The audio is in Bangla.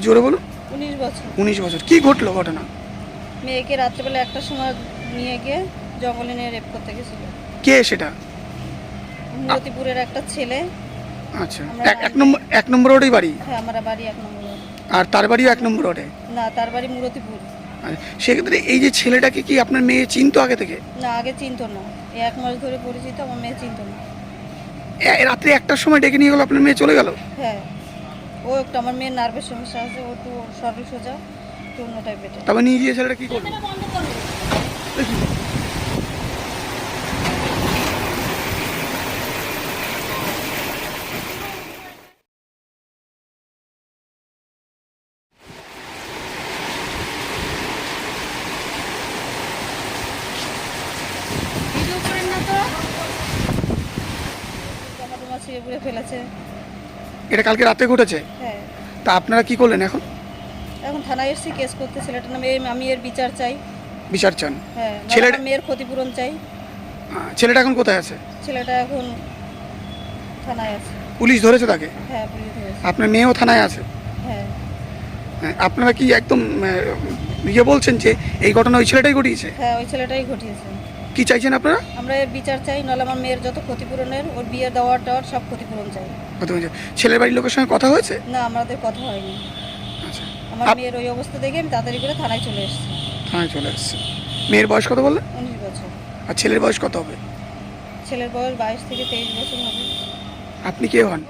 জোরে বলুন। উনিশ বছর। উনিশ বছর। কি ঘটলো ঘটনা? মেয়েকে রাত্রেবেলা একটার সময় নিয়ে গিয়ে জঙ্গলে নিয়ে রেপ করতে গেছিল। কে সেটা? মতিপুরের একটা ছেলে। আচ্ছা। এক- এক নম্বর এক নম্বর রোডেই বাড়ি? হ্যাঁ আমার বাড়ি এক নম্বর রোড। আর তার বাড়িও এক নম্বর রোডে? না তার বাড়ি মুরতিপুর আচ্ছা, সেক্ষেত্রে এই যে ছেলেটাকে কি আপনার মেয়ে চিনতো আগে থেকে? না আগে চিনতো না। এই এক মাস ধরে পরিচিত আমার মেয়ে চিনতো না। এ- রাত্রি একটার সময় ডেকে নিয়ে গেল আপনার মেয়ে চলে গেল? হ্যাঁ। ও একটু আমার মেয়ের নার্ভের সমস্যা আছে ও একটু সরল সোজা একটু অন্য টাইপের তবে নিয়ে গিয়ে ছেলেটা কি ছিঁড়ে পুড়ে ফেলেছে। এটা কালকে রাতে ঘটেছে? হ্যাঁ। তা আপনারা কি করলেন এখন? এখন থানায় এসেছি কেস করতে ছেলেটার নামে আমি এর বিচার চাই। বিচার চান? হ্যাঁ ছেলের মেয়ের ক্ষতিপূরণ চাই। ছেলেটা এখন কোথায় আছে? ছেলেটা এখন থানায় আছে। পুলিশ ধরেছে তাকে? হ্যাঁ পুলিশ ধরেছে। আপনার মেয়েও থানায় আছে? হ্যাঁ। হ্যাঁ, আপনারা কি একদম ইয়ে বলছেন যে এই ঘটনা ওই ছেলেটাই ঘটিয়েছে? হ্যাঁ ওই ছেলেটাই ঘটিয়েছে। কি চাইছেন আপনারা? আমরা এর বিচার চাই নাহলে আমার মেয়ের যত ক্ষতিপূরণের ওর বিয়ে দেওয়ার টাওয়ার সব ক্ষতিপূরণ চাই। ছেলের বাড়ির লোকের সঙ্গে কথা হয়েছে? না আমাদের কথা হয়নি। আচ্ছা। আমার মেয়ের ওই অবস্থা দেখে আমি তাড়াতাড়ি করে থানায় চলে এসেছি। থানায় চলে এসছে। মেয়ের বয়স কত বললেন? উনিশ বছর। আর ছেলের বয়স কত হবে? ছেলের বয়স বাইশ থেকে তেইশ বছর হবে। আপনি কে হন।